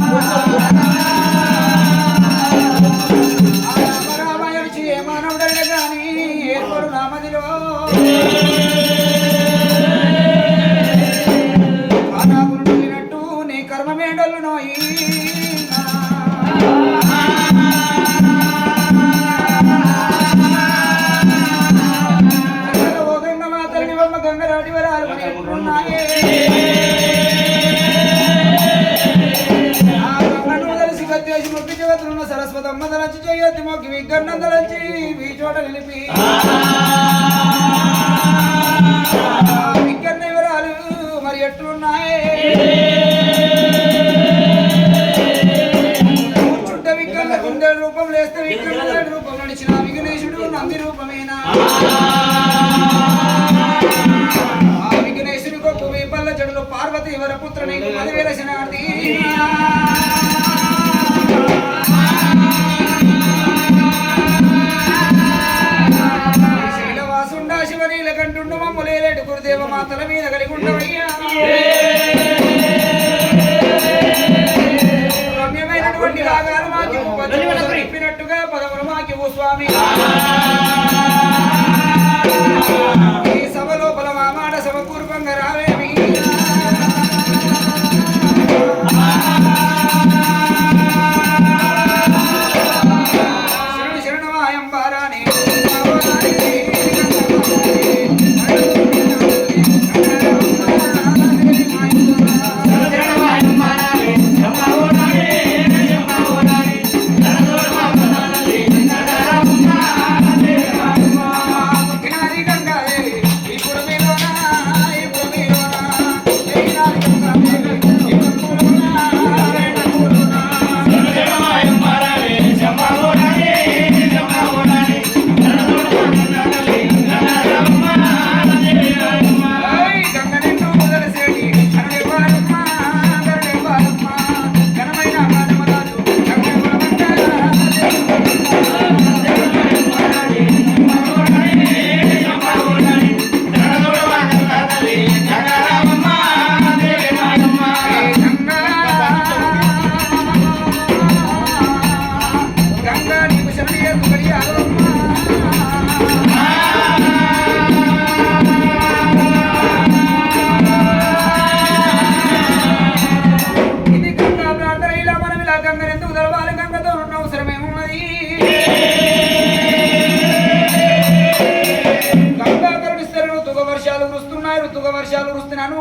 Vamos lá. చేయొత్తి మొక్కి చోట నిలిపి.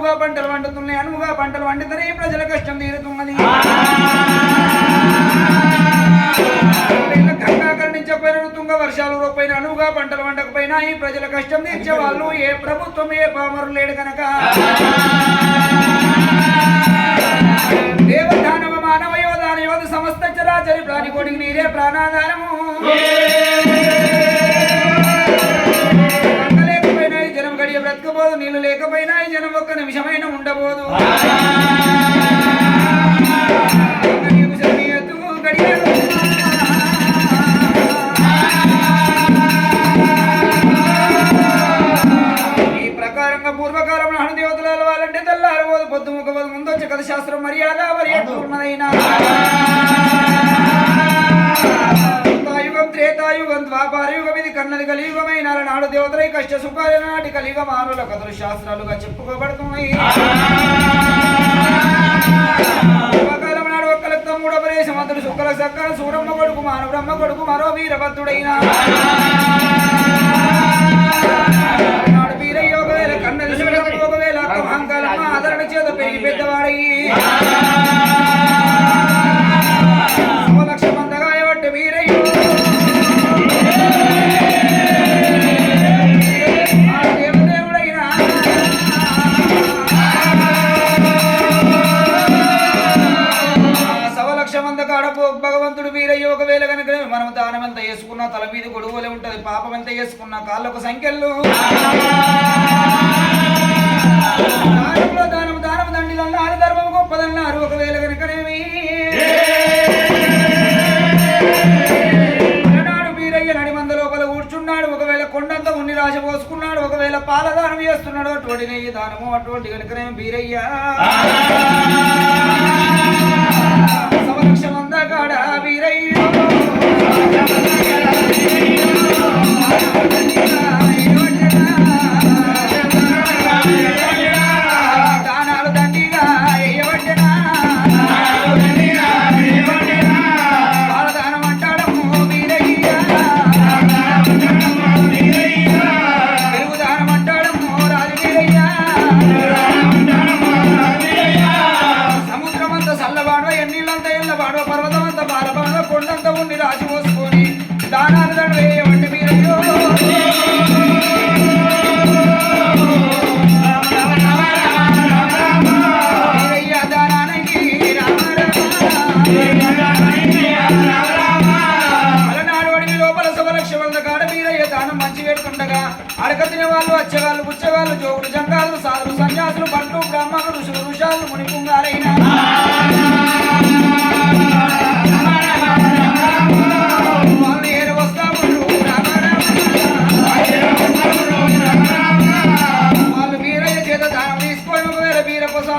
అనువుగా పంటలు వండుతున్నాయి అనువుగా పంటలు వండితేనే ప్రజల కష్టం తీరుతున్నది. ఋతుంగ వర్షాలు రూపైన అనువుగా పంటలు వండకపోయినా ఈ ప్రజల కష్టం తీర్చే వాళ్ళు ఏ ప్రభుత్వం ఏ పామరు లేడు కనుక దేవదానవ మానవ యోధాన యోధ సమస్త చరాచరి ప్రాణి కోటికి నీరే ప్రాణాధారము. నీళ్ళు లేకపోయినా ఈ జనం ఒక్క నిమిషమైన ఉండబోదు. ఈ ప్రకారంగా పూర్వకాలం దేవతలు వాళ్ళంటే తెల్లారబోదు పొద్దు ముఖబోదు ముందు వచ్చే కథ శాస్త్రం మర్యాద మరి యుగం త్రేతాయుగం ద్వాపారయుగం ఇది కన్నది కలియుగమైన నాడు దేవతలై కష్ట సుఖాల నాటి కలియుగ మానుల కథలు శాస్త్రాలుగా చెప్పుకోబడుతున్నాయి. పూర్వకాలం నాడు ఒక్కల తమ్ముడు ఉపదేశమంతుడు శుక్ల సక్కల సూరమ్మ కొడుకు మాను బ్రహ్మ కొడుకు మరో వీరభద్రుడైన నాడు వీరయ్య ఒకవేళ కన్నది ఒకవేళ అక్క ఆదరణ చేత పెరిగి పెద్దవాడయ్యి. దానం తల మీద గొడవలే ఉంటది. పాపం ఎంత వేసుకున్నా కాళ్ళకు సంఖ్యలు. దానంలో దానం దానం దండిలన్నారు ధర్మం గొప్పదన్నారు. ఒకవేళ కనుకనేమి అలనాడు వీరయ్య నడి కూర్చున్నాడు. ఒకవేళ కొండంత ఉన్ని రాజ పోసుకున్నాడు. ఒకవేళ పాల దానం చేస్తున్నాడు. అటువంటి నెయ్యి దానము అటువంటి కనుకనేమి వీరయ్య బీరయ్య? Thank you.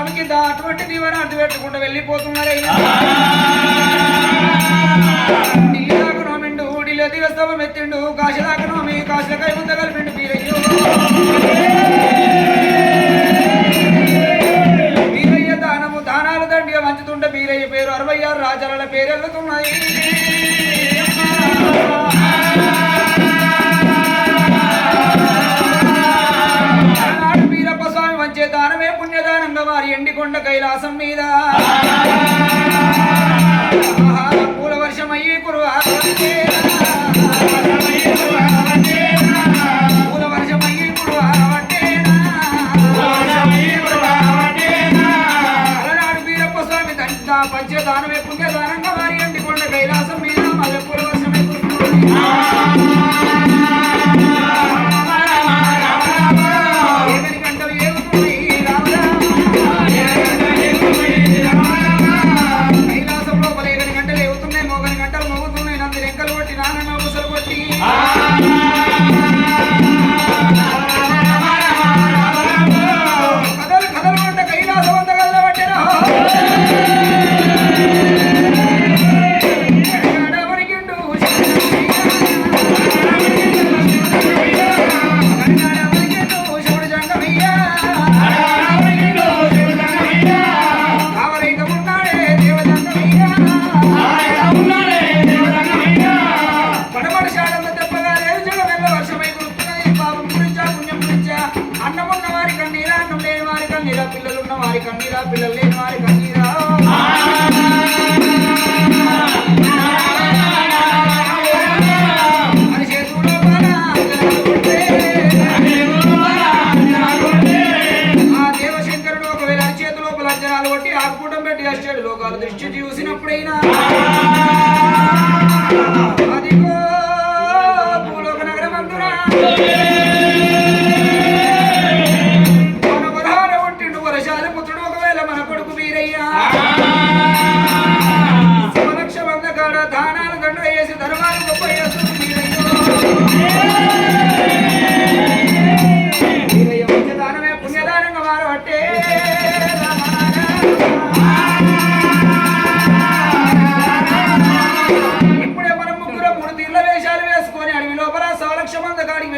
స్వామి కింద అటువంటి దీవెన అడ్డు పెట్టుకుంటూ వెళ్ళిపోతున్నారే ఢిల్లీ దాకా నోమిండు ఢిల్లీ దివస్తవం ఎత్తిండు కాశీ దాకా నోమి కాశీలకై ముందు కలిపిండు వీరయ్యో వీరయ్య దానము దానాల దండిగా మంచుతుంటే వీరయ్య పేరు అరవై ఆరు రాజాల పేరు ఎండికొండ కైలాసం మీద. పూల వర్షమయ్యి కురువా కురువా పంచదానమే పుణ్యదానంగా వారి ఎండికొండ కైలాసం మీద. మల్లె పూల వర్షమే కురుస్తుంది. Thank you.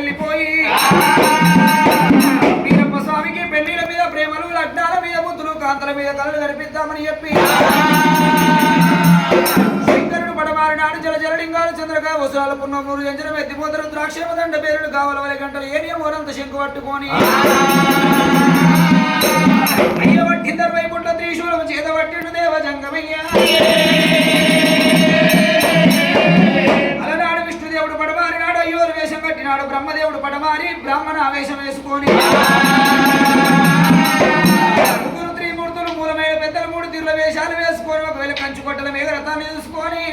వెళ్ళిపోయి. వీరప్ప స్వామికి పెళ్ళిల మీద ప్రేమలు లగ్నాల మీద బుద్ధులు కాంతల మీద కళలు కనిపిద్దామని చెప్పి. శంకరుడు పడమారి నాడు జల జలలింగాలు చంద్రగా వసురాల పున్నమూరు జంజనం ఎత్తిపోతరు ద్రాక్షేమదండ పేరుడు కావల వలె గంటలు ఏనియం ఓరంత శంకు పట్టుకొని. అయ్య పట్టిందరు త్రిశూలం చేత పట్టిండు దేవ జంగమయ్య అయ్యోరు బ్రహ్మదేవుడు పడమారి బ్రాహ్మణ ఆవేశం వేసుకొని. ముగ్గురు త్రిమూర్తులు మూలమైన పెద్దలు మూడు తీర్ల వేషాలు వేసుకొని ఒకవేళ కంచు కొట్టల మీద రథాన్ని చూసుకొని.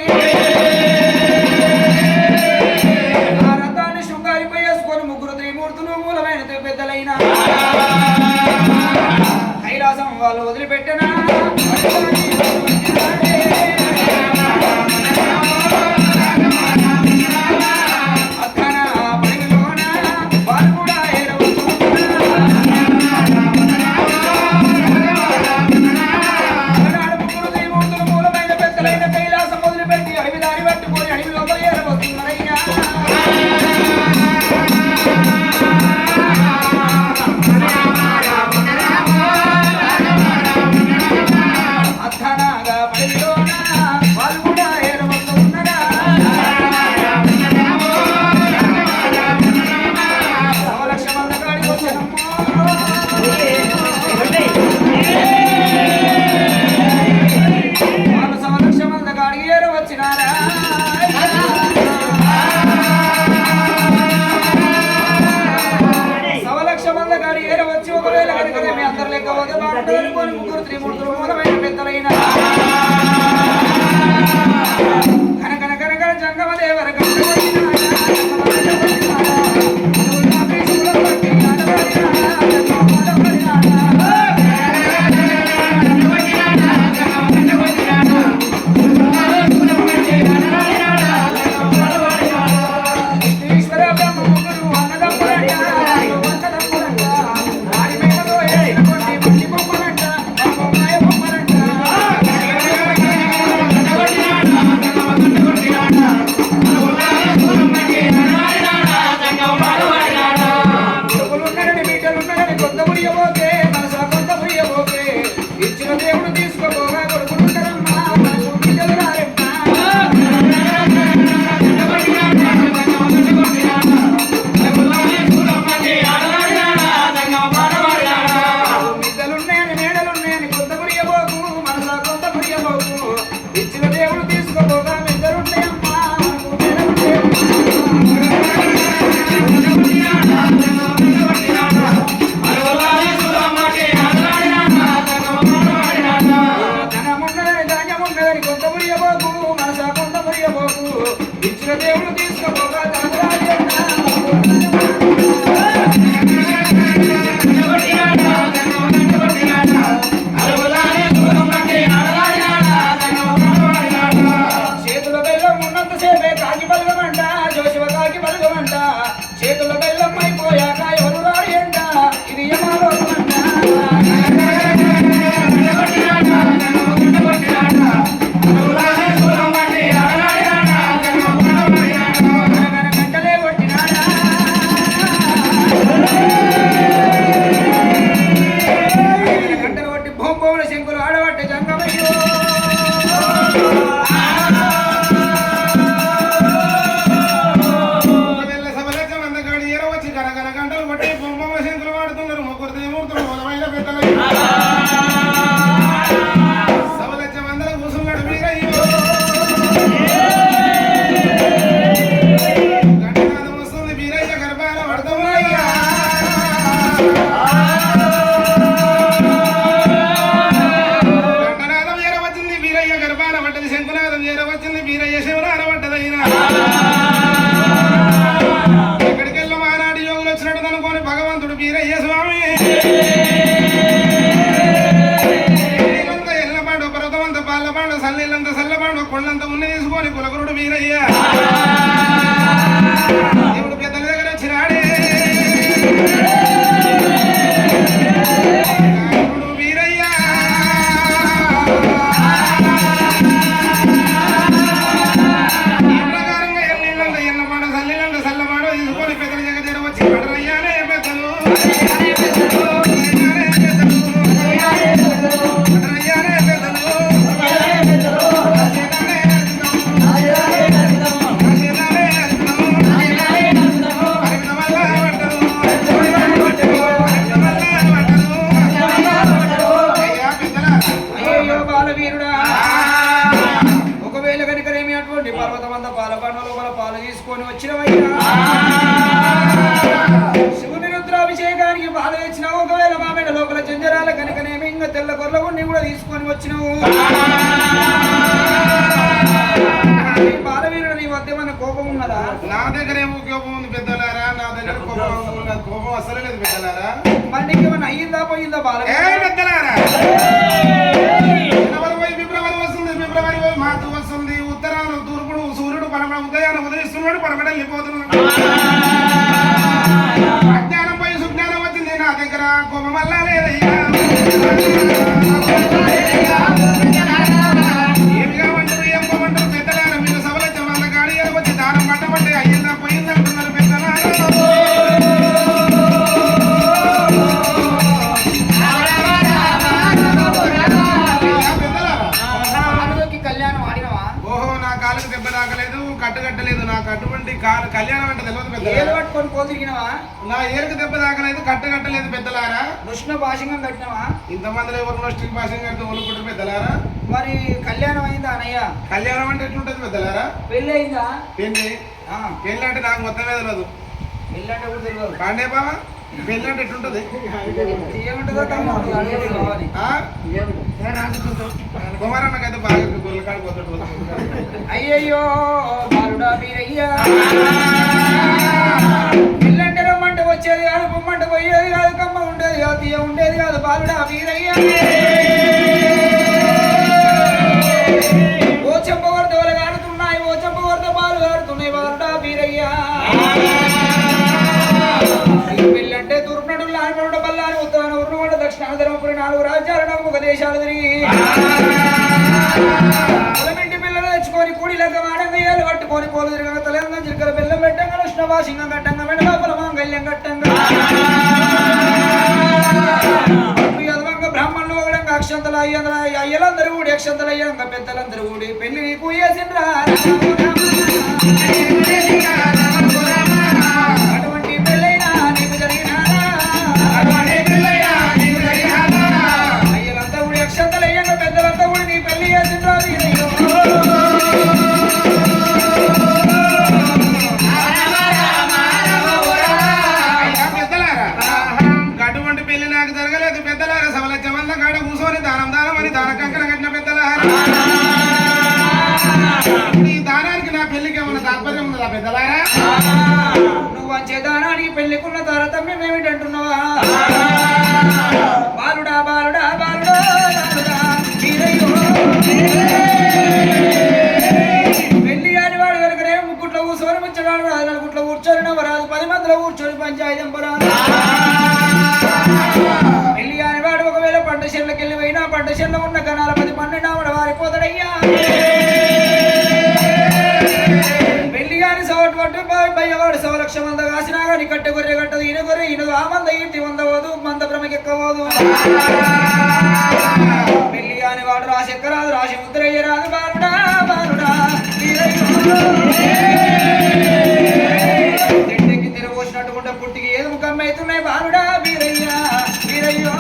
ఆ రథాన్ని శృంగారిపై వేసుకొని ముగ్గురు త్రిమూర్తులు మూలమైన పెద్దలైన. కైలాసం వాళ్ళు వదిలిపెట్టిన ఒకవేళ కనుక మీ అందరు కనకన కనకన జంగమ వీరయ్య వచ్చినావు. ఈ బాలవీరుడు నీ వద్ద ఏమన్నా కోపం ఉన్నదా? నా దగ్గర ఏమో కోపం ఉంది పెద్దలారా? నా దగ్గర కోపం ఉంది. నాకు కోపం అసలు లేదు పెద్దలారా. మరి నీకేమన్నా అయ్యిందా పోయిందా బాలవీరుడు పెద్దలారా. ఫిబ్రవరి వస్తుంది ఫిబ్రవరి మార్చి వస్తుంది. ఉత్తరాన తూర్పుడు సూర్యుడు పరమ ఉదయాన ఉదయిస్తున్నాడు పరమడ వెళ్ళిపోతున్నాడు అజ్ఞానం పోయి సుజ్ఞానం వచ్చింది నా దగ్గర. కోపం వల్ల లేదయ్యా నా కాలుకు దెబ్బ తాకలేదు కట్టు కట్టలేదు నాకు అటువంటి కళ్యాణం అంటే తెలియదు ఏలు పెద్దలారా పట్టుకొని కోతిరిగినవా? నా ఏరుకు దెబ్బ తాకలేదు కట్టు కట్టలేదు పెద్దలారా కృష్ణ భాషంగా కట్టినవా? ఇంతమందిలో ఎవరు స్టిల్ భాష కడితే ఒలుకుంటారు పెద్దలారా మరి కళ్యాణం అయిందా అన్నయ్య? కళ్యాణం అంటే ఎట్లుంటది పెద్దలారా? పెళ్ళి అయిందా? పెళ్ళి ఆ, పెళ్ళి అంటే నాకు మొత్తమే తెలియదు పెళ్ళి అంటే కూడా తెలియదు పాండే బావా? పెళ్ళి అంటే ఎట్లుంటది? ఏముంటుందో? కుమారన్నకైతే బాగా గొర్రెల కాడికి పోతాడు అయ్యయ్యో బాలుడా మీరయ్యా. పిల్లంటే రమ్మంటే వచ్చేది కాదు పొమ్మంటే పోయేది కాదు కమ్మ ఉండేది కాదు తీయ ఉండేది కాదు బాలుడా మీరయ్యా. పొలమింటి పిల్లలు తెచ్చుకొని కూడి లెక్క వాడంగయ్యాలు పట్టుకొని పోలు తిరగ తలంగా చిరకల బెల్లం పెట్టంగా కృష్ణవాసింగం కట్టంగా వెంట మాంగల్యం కట్టంగా అప్పుడు యదవంగా బ్రాహ్మణులు ఒకడంగా అక్షంతలు అయ్యంగా అయ్యలందరూ కూడి అక్షంతలు అయ్యంగా పెద్దలందరూ కూడి పెళ్ళి నీకు వేసిండ్రా పెద్దలారా? నువ్వు అంచేదానానికి పెళ్ళికున్న తారతమ్యం ఏమిటంటున్నావా బాలుడా బాలుడా బాలుడా బాలుడా పెళ్ళి కాని వాడు వెనకరే ముక్కుట్లో కూర్చొని ముచ్చడాడు రాదు నలుగుట్లో కూర్చొని నవ్వరాదు పది మందిలో కూర్చొని పంచాయతీ ఎంపరాదు పెళ్ళి కాని వాడు ఒకవేళ పంట చెట్లకి వెళ్ళి పోయినా పంట చెట్ల ఉన్న కణాల పది పన్నెండు పెళ్ళి కాని వాడు రాసి ఎక్కరాదు రాసి ముద్రయ్య రాదు బాలుడా బాలుడా వీరయ్యో. చెట్టెక్కి పుట్టికి ఏది ముఖం అవుతున్నాయి బాలుడా వీరయ్య వీరయ్యో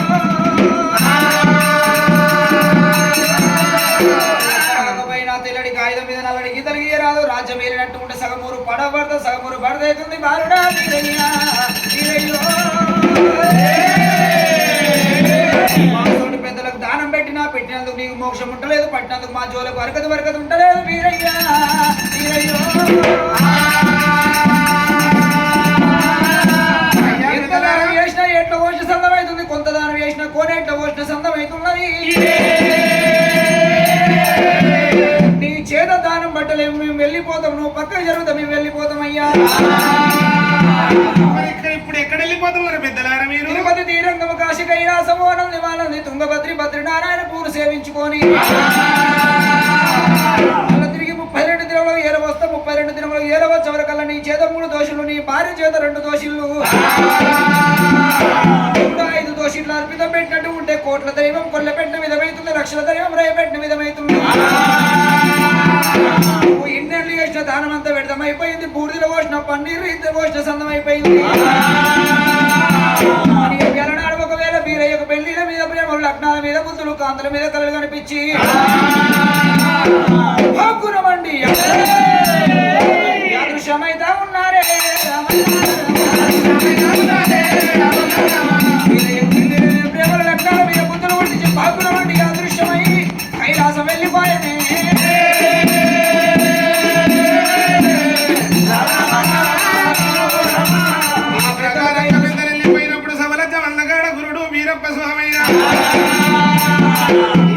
తెల్లడి కాగితం మీద నల్లడి గీతలు గీయరాదు రాజ్యం ఏరినట్టు సగమూరు పడబడతా సగమూరు పడదైతుంది బాలుడా వీరయ్య వీరయ్యో మాతోటి పెద్దలకు దానం పెట్టినా పెట్టినందుకు నీకు మోక్షం ఉండలేదు పట్టినందుకు మా జోలకు వరకదు వరకదు ఉండలేదు వీరయ్య వీరయ్యో. ఎంత దానం చేసినా ఎట్ల పోసిన సందం అవుతుంది కొంత దానం చేసినా కోనే ఎట్ల పోసిన సందమవుతున్నది నీ చేత దానం బట్టలేము మేము వెళ్ళిపోతాం నువ్వు పక్కకు జరుగుతాం మేము వెళ్ళిపోతాం అయ్యా. ఇక్కడ ఇప్పుడు ఎక్కడ వెళ్ళిపోతున్నారు పెద్దలారా తిరుపతి తీరంగము కాశీ కైలాసము ఆనంది వానంది తుంగభద్రి భద్రనారాయణ పూలు సేవించుకొని. ముప్పై రెండు దినములు ఏరవస్తా ముప్పై రెండు దినములు ఏరవ చివరికల్లా నీ చేత మూడు దోషులు నీ భార్య చేత రెండు దోషులు. ఐదు దోషులు అర్పితం పెట్టినట్టు ఉంటే కోట్ల దైవం కొల్ల పెట్టిన విధమైతుంది లక్షల దైవం రేయపెట్టిన విధమైతుంది. ఇన్నెళ్ళు చేసిన దానం అంతా వ్యర్థం అయిపోయింది బూడిదలో పోసిన పన్నీరు ఇద్దరు పోసిన సందమైపోయింది. అయిపోయింది నీకు ఎలనాడు పెళ్ళిల మీద ప్రేమలు లగ్నాల మీద బుద్ధులు కాంతుల మీద కలలు కనిపించి. హక్కునమండి. అదృశ్యమైతా ఉన్నారే. బీరయ్యకు ప్రేమలు లగ్నాల మీద బుద్ధులు కొట్టించి హక్కునమండి అదృశ్యమై కైలాసం వెళ్ళిపోయనే. ఏం చేసిన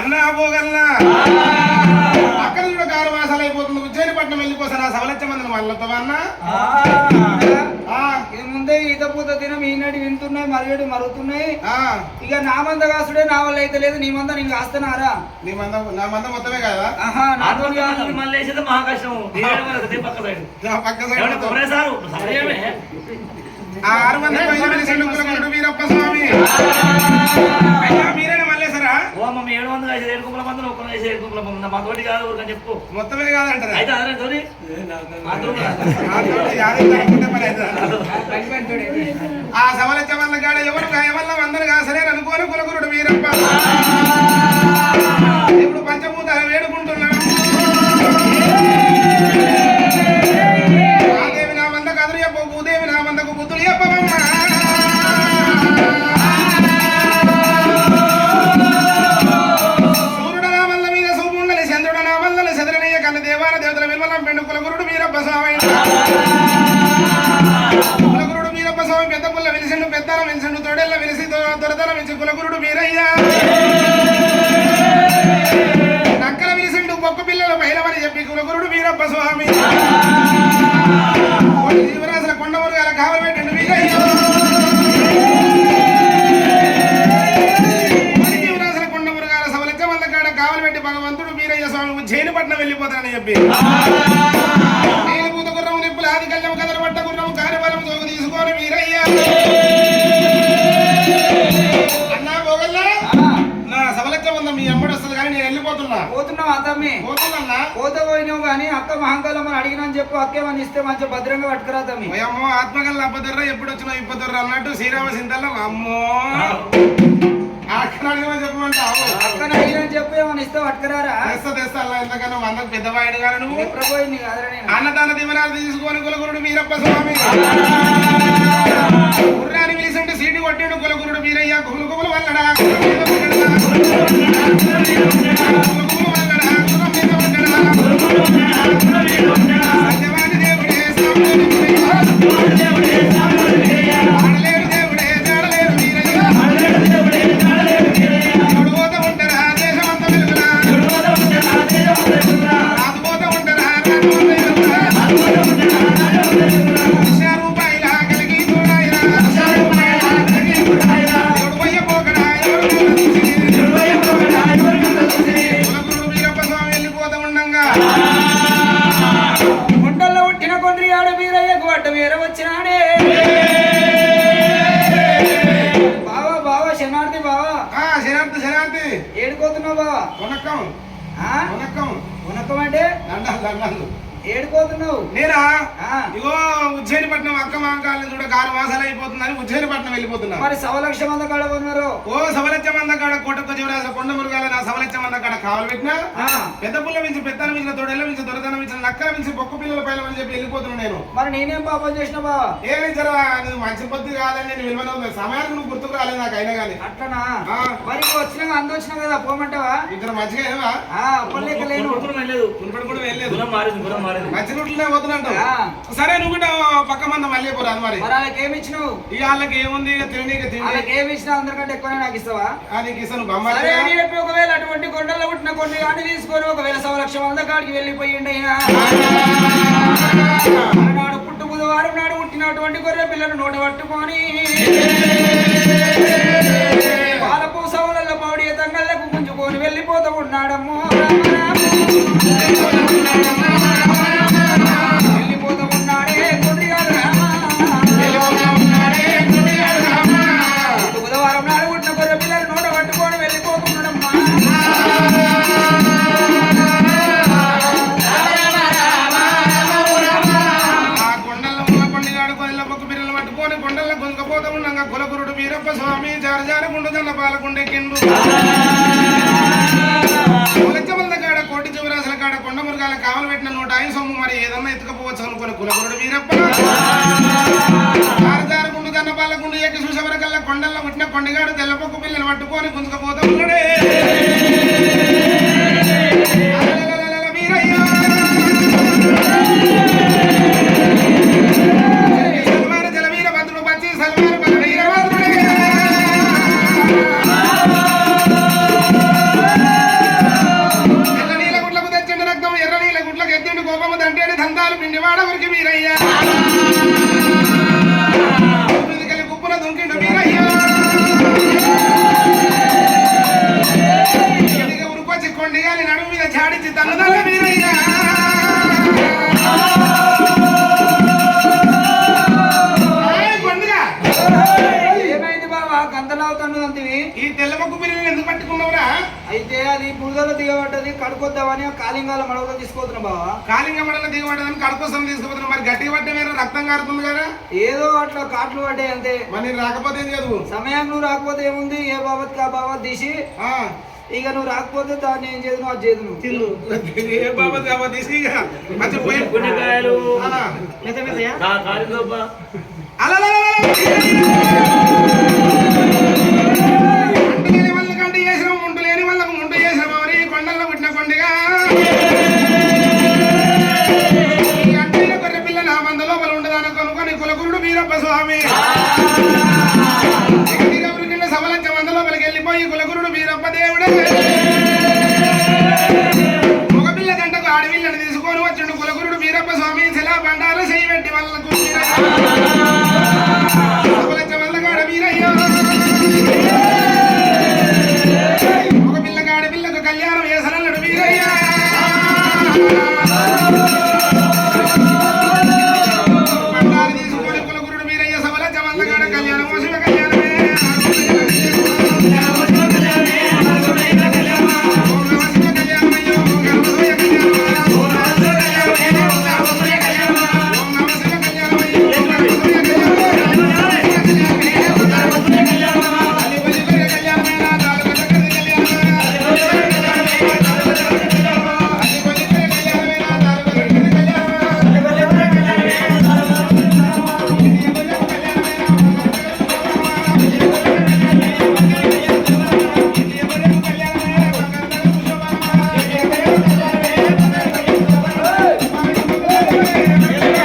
అన్నా భోగల్లా అక్కడ కూడా కారు వాసాలు అయిపోతుంది. ఉజ్జయినిపట్నం వెళ్ళిపోసాను ఆ సవలచ్చ మందిని వాళ్ళతో అన్న? ఆ, ఇది ముందే ఈత పూత దినం ఈనాడు వింటున్నాయి మరుగడి మరుగుతున్నాయి. ఆ, ఇక నా మంద కాసుడే నా వల్ల అయితే లేదు. నీ మంద నేను కాస్తున్నారా? నీ మంద నా మంద మొత్తమే కదా? ఆరు మంది వీరప్ప స్వామి. అమ్మ ఏడు వందలు వేసేది ఏడు కుప్పల మంది ఒక్క వేసేది ఏడు కుప్పల మంది. మా తోటి కాదు ఊరికని చెప్పు. మొత్తమే కాదంటారా? అయితే అదే తోటి. ఆ సవలచ్చ వల్ల కాడ ఎవరు ఎవల్ల అందరు కాసరే అనుకోని కులకురుడు వీరప్ప. ఇప్పుడు పంచభూతాలు వేడుకుంటున్నాడు. వెలిసిండు పెద్దల వెలిసిండు తోడేళ్ళ వెలిసి దొరదల వెలిసి కులగురుడు వీరయ్య. నక్కల వెలిసిండు గొప్ప పిల్లల బయలమని చెప్పి కులగురుడు వీరప్ప స్వామి. జీవరాశుల కొండ మురుగాల కావలి పెట్టండి వీరయ్య. జీవరాశుల కొండ మురుగాల వల్ల కాడ భగవంతుడు వీరయ్య స్వామి ఉజ్జయినిపట్నం వెళ్ళిపోతానని చెప్పి. పోయినావు కానీ అక్క మహంకాలం అని అడిగినని చెప్పు అక్కేమని ఇస్తే మంచిగా భద్రంగా పట్టుకురా తమ్మి. అమ్మో ఆత్మకల్ అబ్బదర్రా ఎప్పుడు వచ్చినావు? ఇప్పదర్రా అన్నట్టు శ్రీరామ సింతల్లో అమ్మో. అడిగినని చెప్పు ఏమని తెస్తా తెస్తా అలా ఎంతకన్నా పెద్దవాడు నువ్వు? కదరా నేను. అన్నదాన దివనాలు తీసుకొని కులగురుడు వీరప్ప స్వామి. గుర్రాన్ని పిలిచిండు సీటు కొట్టిండు కులగురుడు వీరయ్య. కులు కులు వల్లడా? కులం వల్లడా, శరాంతి శరాంతి ఏడుకోతున్నావు ఆ? కొనక్కం ఉనకం అంటే? దండాలు దండాలు. ఏడుకోతున్నావు నేనా? ఆ. ఇగో ఉజ్జయినిపట్నం అక్క మాంకాలని చూడ ఆరు మాసాలు అయిపోతుందని ఉజ్జయినిపట్నం వెళ్ళిపోతున్నా మరి సవలక్ష మంది కాడ ఉన్నారు ఓ సవలచ్చ మంద కాడ కోటకు జీవరాజు కొండ మురుగాల నా సవలచ్చ మంద కాడ కావాలి పెట్టినా. పెద్ద పుల్ల మించి పెద్దన మించిన తోడెల్ల మించి దొరదన మించిన నక్కల మించి బొక్కు పిల్లల పైన అని చెప్పి వెళ్ళిపోతున్నా నేను. మరి నేనేం పాపం చేసిన బావా? ఏమి జరవా నువ్వు మంచి పొద్దు కాదని నేను విలువన సమయానికి నువ్వు గుర్తుకు రాలేదు నాకు అయినా కానీ అట్లనా. మరి వచ్చినా అందు వచ్చినా కదా పోమంటావా? ఇద్దరు మంచిగా అప్పలేక లేను. కూడా వెళ్ళలేదు. గుణం మారింది గుణం మారింది మంచి రూట్లనే పోతున్నట్టు ఆ. సరే నువ్వు కూడా పక్క మంద మళ్ళీ పోరాదు మరి. మరి వాళ్ళకి ఏమి ఇచ్చినావు? ఇక వాళ్ళకి ఏముంది? ఇక తిండి ఇక తిండి వాళ్ళకి ఏమి ఇచ్చినా అందరికంటే ఎక్కువనే నాకు ఇస్తావా? అది కిసను సరే బొమ్మ. అని చెప్పి ఒకవేళ అటువంటి కొండల్లో పుట్టిన కొన్ని కానీ తీసుకొని ఒకవేళ సవలక్ష వంద కాడికి వెళ్ళిపోయిండి అయినా. నాడు పుట్టు బుధవారం నాడు పుట్టినటువంటి గొర్రె పిల్లను నోట పట్టుకొని. కులగురుడు వీరప్ప. జార జార గుండు జన్న పాలకుండు ఎక్కి చూసేవరకల్లా కొండల్లో పుట్టిన కొండగాడు తెల్లపొక్కు పిల్లలు పట్టుకొని గుంజుకపోతా ఉన్నాడే. బురదలో దిగబడ్డది కడుకొద్దామని ఆ కాలింగాల మడవలో తీసుకోతున్నా బావా. కాలింగ మడల దిగబడదని కడుకోసం తీసుకుపోతున్నా. మరి గట్టిగా పట్టే మీద రక్తం కారుతుంది కదా? ఏదో అట్లా కాట్లు పడ్డాయి అంతే. మరి నేను రాకపోతే ఏం చదువు? సమయం నువ్వు రాకపోతే ఏముంది? ఏ బాబత్ ఆ బాబత్ తీసి ఆ, ఇక నువ్వు రాకపోతే దాన్ని ఏం చేయదు అది చేయదు నువ్వు. ఏ బాబా బాబా తీసి ఇక మంచి పోయి. గుండెకాయలు ఆ. నా కారిందబ్బా అలలలలల. స్వామి. సమలంచ మందులో వెళ్ళిపోయి కులగురుడు వీరప్ప దేవుడే.